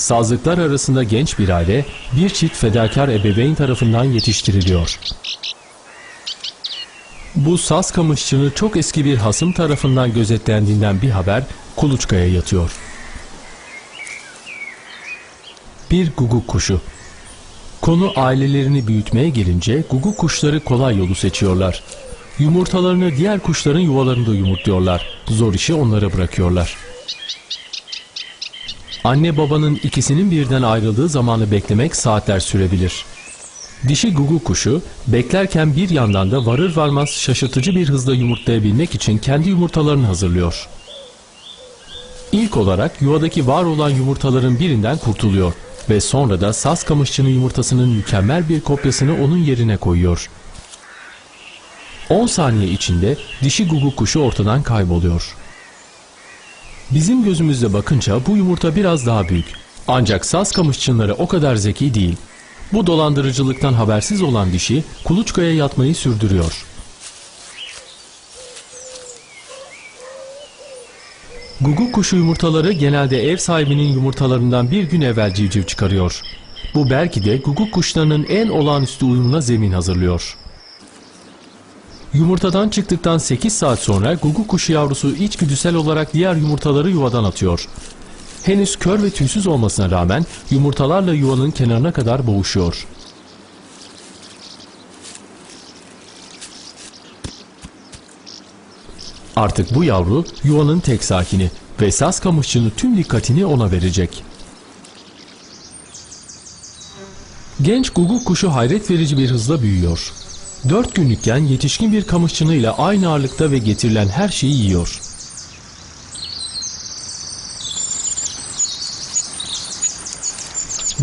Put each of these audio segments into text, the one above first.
Sazlıklar arasında genç bir aile bir çift fedakar ebeveyn tarafından yetiştiriliyor. Bu saz kamışçını çok eski bir hasım tarafından gözetlendiğinden bir haber kuluçkaya yatıyor. Bir guguk kuşu. Konu ailelerini büyütmeye gelince guguk kuşları kolay yolu seçiyorlar. Yumurtalarını diğer kuşların yuvalarında yumurtluyorlar. Zor işi onlara bırakıyorlar. Anne babanın ikisinin birden ayrıldığı zamanı beklemek saatler sürebilir. Dişi gugu kuşu beklerken bir yandan da varır varmaz şaşırtıcı bir hızla yumurtlayabilmek için kendi yumurtalarını hazırlıyor. İlk olarak yuvadaki var olan yumurtaların birinden kurtuluyor ve sonra da saz kamışçının yumurtasının mükemmel bir kopyasını onun yerine koyuyor. 10 saniye içinde dişi gugu kuşu ortadan kayboluyor. Bizim gözümüzle bakınca bu yumurta biraz daha büyük. Ancak saz kamışçınları o kadar zeki değil. Bu dolandırıcılıktan habersiz olan dişi kuluçkaya yatmayı sürdürüyor. Guguk kuşu yumurtaları genelde ev sahibinin yumurtalarından bir gün evvel civciv çıkarıyor. Bu belki de guguk kuşlarının en olağanüstü uyumuna zemin hazırlıyor. Yumurtadan çıktıktan 8 saat sonra guguk kuşu yavrusu içgüdüsel olarak diğer yumurtaları yuvadan atıyor. Henüz kör ve tüysüz olmasına rağmen yumurtalarla yuvanın kenarına kadar boğuşuyor. Artık bu yavru yuvanın tek sakini ve saz kamışçının tüm dikkatini ona verecek. Genç guguk kuşu hayret verici bir hızla büyüyor. 4 günlükken yetişkin bir kamışçınıyla aynı ağırlıkta ve getirilen her şeyi yiyor.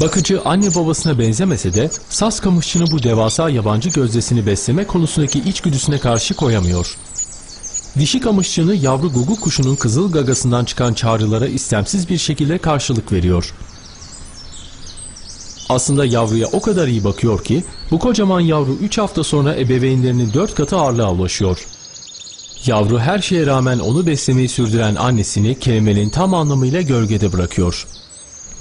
Bakıcı anne babasına benzemese de saz kamışçını bu devasa yabancı gözdesini besleme konusundaki içgüdüsüne karşı koyamıyor. Dişi kamışçını yavru guguk kuşunun kızıl gagasından çıkan çağrılara istemsiz bir şekilde karşılık veriyor. Aslında yavruya o kadar iyi bakıyor ki bu kocaman yavru 3 hafta sonra ebeveynlerinin 4 katı ağırlığa ulaşıyor. Yavru her şeye rağmen onu beslemeyi sürdüren annesini kelimenin tam anlamıyla gölgede bırakıyor.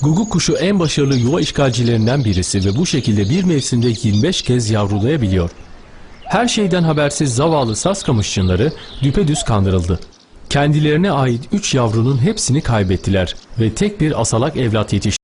Guguk kuşu en başarılı yuva işgalcilerinden birisi ve bu şekilde bir mevsimde 25 kez yavrulayabiliyor. Her şeyden habersiz zavallı saz kamışçınları düpedüz kandırıldı. Kendilerine ait 3 yavrunun hepsini kaybettiler ve tek bir asalak evlat yetiştirdiler.